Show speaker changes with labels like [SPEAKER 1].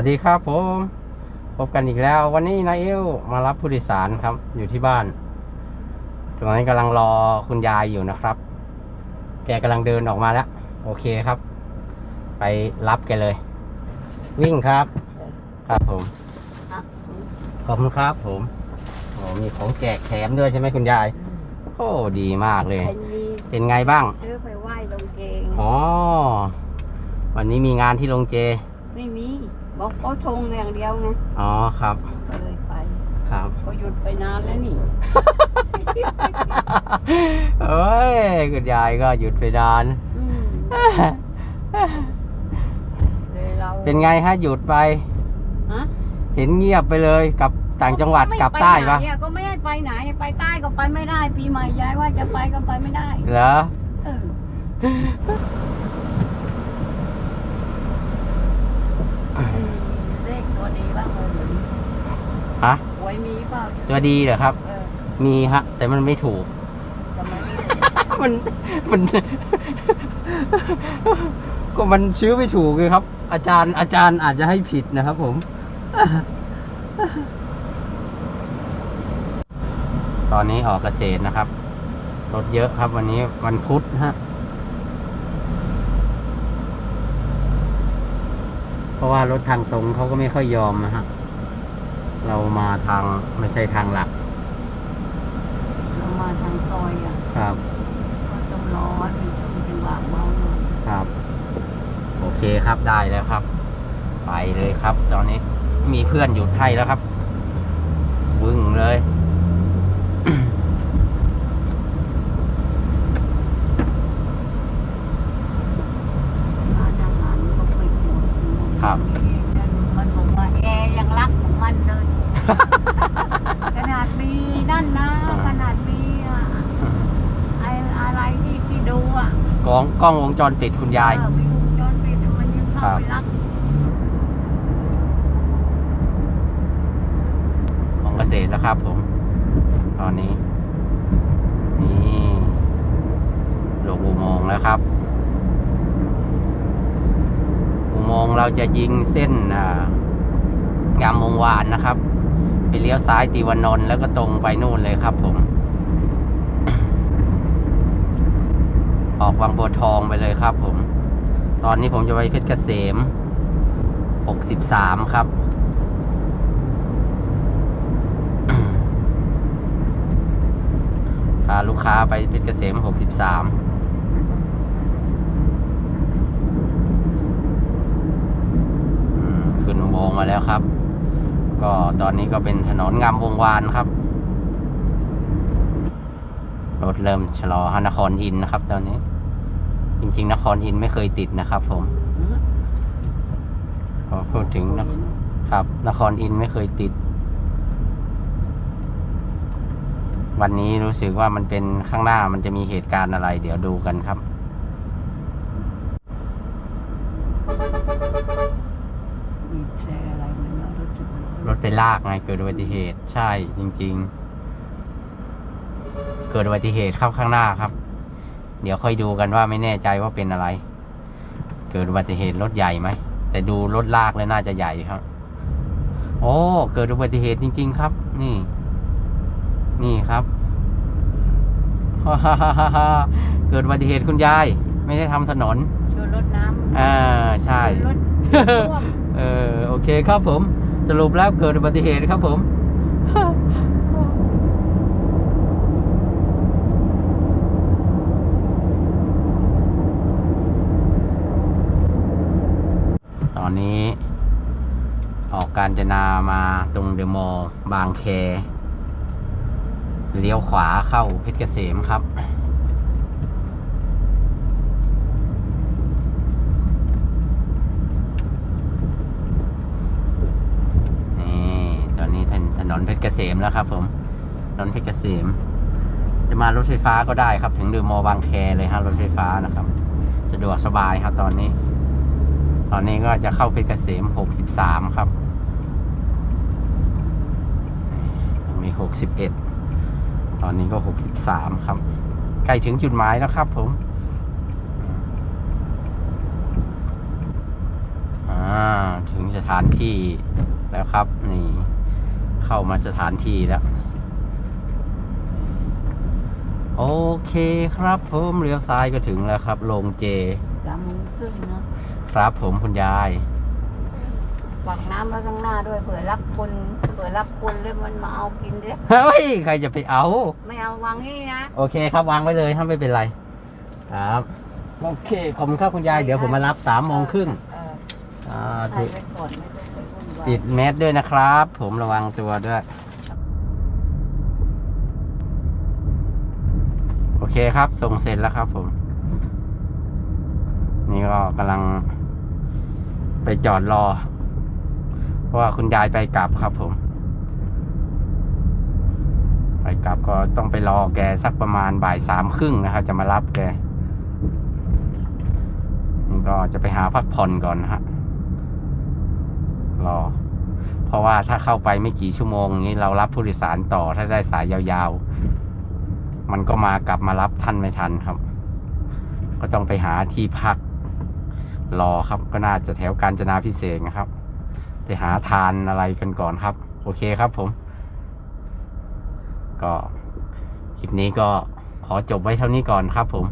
[SPEAKER 1] วัสดีครับผม พบกันอีกแล้ว วันนี้นายเอลมารับผู้โดยสารครับ อยู่ที่บ้านตอนนี้กำลังรอคุณยายอยู่นะครับ แกกำลังเดินออกมาแล้ว โอเคครับ ไปรับแกเลย วิ่งครับ ครับผมขอบคุณครับผมโอ้มีของแจกแถมด้วยใช่ไหมคุณยายโอ้ดีมากเลย
[SPEAKER 2] เป็นมี
[SPEAKER 1] เป็นไงบ้าง
[SPEAKER 2] เออไปไหว้ลงเกง
[SPEAKER 1] อ๋อวันนี้มีงานที่โรงเจ
[SPEAKER 2] ไม่มี บอกเขาทงอย่างเดียวไง
[SPEAKER 1] อ๋อครับ
[SPEAKER 2] ก็เลยไป
[SPEAKER 1] ครับ
[SPEAKER 2] เขาหยุดไปนานแล้วนี่
[SPEAKER 1] เอ้ยคุณยายก็หยุดไปนาน
[SPEAKER 2] อืมเลยเรา
[SPEAKER 1] เป็นไงฮะหยุดไป
[SPEAKER 2] ฮะ
[SPEAKER 1] เห็นเงียบไปเลยกับต่างจังหวัดกลับใต้ปะ
[SPEAKER 2] ก็ไม่ไปไหนอะก็ไม่ให้ไปไหนไปใต้ก็ไปไม่ได้ ปีใหม่ย้ายว่าจะไปก็ไปไม่ได้
[SPEAKER 1] เหรอ
[SPEAKER 2] เออมีเลขตัวดีบ้างเลย
[SPEAKER 1] ฮะ
[SPEAKER 2] หวยมีเปล่า
[SPEAKER 1] ตัวดีเหรอครับ
[SPEAKER 2] เออ
[SPEAKER 1] มีฮะ แต่มันไม่ถูก
[SPEAKER 2] ทำไมไม่
[SPEAKER 1] มันมัน ก็มันชื่อไม่ถูกเลยครับ อาจารย์อาจารย์อาจจะให้ผิดนะครับผม ตอนนี้ออกเกษตรนะครับ รถเยอะครับวันนี้วันพุธฮะ เพราะว่ารถทางตรงเขาก็ไม่ค่อยยอมนะฮะ เรามาทางไม่ใช่ทางหลัก
[SPEAKER 2] เรามาทางซอยอะ
[SPEAKER 1] ครับ
[SPEAKER 2] ก็ต้องรอให้มันต้องจังหวะเบาหน่อย
[SPEAKER 1] ครับ โอเคครับได้แล้วครับ ไปเลยครับ ตอนนี้มีเพื่อนหยุดให้แล้วครับ วึ่งเลย
[SPEAKER 2] มาทำงานก็ไปปวดหัว
[SPEAKER 1] ครับ
[SPEAKER 2] มันบอกว่าแอร์ยังรั กของมันเลย ขนาดมีนั่นนะขนาดมีอะไออะไรที่ที่ดูอะ
[SPEAKER 1] กล้องกล้องวงจรปิดคุณยาย
[SPEAKER 2] เออมีวงจรปิดมันยังเข้าไปรัก
[SPEAKER 1] ของเกษตรแล้วครับผม ตอนนี้ นี่ลงอุโมงค์แล้วครับ อุโมงค์เราจะยิงเส้นอ่า งามวงวานนะครับ ไปเลี้ยวซ้ายตีวันนนท์แล้วก็ตรงไปนู่นเลยครับผม ออกวังบัวทองไปเลยครับผม ตอนนี้ผมจะไปเพชรเกษม 63 ครับพาลูกค้าไปเพชรเกษม 63อืมขึ้นอุโมงค์มาแล้วครับ ก็ตอนนี้ก็เป็นถนนงามวงวานครับ รถเริ่มชะลอฮนครอินนะครับ ตอนนี้ จริง ๆ นครอินไม่เคยติดนะครับ ผมพอพูดถึงนะครับ นครอินไม่เคยติด วันนี้รู้สึกว่ามันเป็นข้างหน้ามันจะมีเหตุการณ์อะไร เดี๋ยวดูกันครับ
[SPEAKER 2] บแตรอะไรมันเนอะรถจะ
[SPEAKER 1] รถไป ลากไงเกิดอุบัติเหตุใช่จริง ๆ เกิดอุบัติเหตุครับข้างหน้าครับ เดี๋ยวค่อยดูกันว่าไม่แน่ใจว่าเป็นอะไร เกิดอุบัติเหตุรถใหญ่ไหมแต่ดูรถลากเลยน่าจะใหญ่ครับ โอ้เกิดอุบัติเหตุจริง ๆ ครับ นี่ นี่ครับเกิดอุบัติเหตุคุณยาย ไม่ได้ทำถนน
[SPEAKER 2] ชนรถน้ำ
[SPEAKER 1] อ่าใช่
[SPEAKER 2] ชนรถท่วม
[SPEAKER 1] เออโอเคครับผม สรุปแล้วเกิดอุบัติเหตุครับผมตอนนี้ ออกการจนามาตรงเดอะมอลบางแค เลี้ยวขวาเข้าเพชรเกษมครับ นี่ตอนนี้ถนถนนเพชรเกษม แล้วครับ ผมถนนเพชรเกษม จะมารถไฟฟ้าก็ได้ครับ ถึงดอะมอบางแคเลยครับรถไฟฟ้านะครับ สะดวกสบายครับตอนนี้ ตอนนี้ก็จะเข้าเพชรเกษมหกสิบสามครับ มีหกสิบเอ็ดตอนนี้ก็หกสิบสามครับใกล้ถึงจุดหมายแล้วครับ ผมถึงสถานที่แล้วครับนี่ เข้ามาสถานที่แล้ว โอเคครับผมเลี้ยวซ้ายก็ถึงแล้วครับโรงเจ
[SPEAKER 2] สามโมงครึ่งนะครับ
[SPEAKER 1] ผมคุณยาย
[SPEAKER 2] ฝากน้ำไว้ข้างหน้าด้วยเผื่อรับคนเผื่อรับคนแล้วมันมาเอากินด้วย
[SPEAKER 1] เฮ้ยใครจะไปเอา
[SPEAKER 2] ไม่เอาวางนี่นะ
[SPEAKER 1] โอเคครับวางไว้เลยถ้าไม่เป็นไร ครับโอเคขอบคุณครับคุณยายเดี๋ยวผมมารับสามโมงครึ่ง
[SPEAKER 2] เออ
[SPEAKER 1] อ่า
[SPEAKER 2] ใส่
[SPEAKER 1] ถูก
[SPEAKER 2] ไปก่อนไม่ต้อง ไปวุ่นวาย
[SPEAKER 1] ปิดแมสด้วยนะครับ ผมระวังตัวด้วย โอเคครับ ส่งเสร็จแล้วครับผม นี่ก็กำลังไปจอดรอ เพราะว่าคุณยายไปกลับครับผม ไปกลับก็ต้องไปรอแกสักประมาณบ่ายสามครึ่งนะครับ จะมารับแกก็จะไปหาพักผ่อนก่อนนะฮะ รอ เพราะว่าถ้าเข้าไปไม่กี่ชั่วโมงนี้เรารับผู้โดยสารต่อถ้าได้สายยาวๆ มันก็มากลับมารับท่านไม่ทันครับ ก็ต้องไปหาที่พักรอครับ ก็น่าจะแถวกาญจนาพิเศษนะครับ ไปหาทานอะไรกันก่อนครับ โอเคครับผม ก็คลิปนี้ก็ขอจบไว้เท่านี้ก่อนครับผม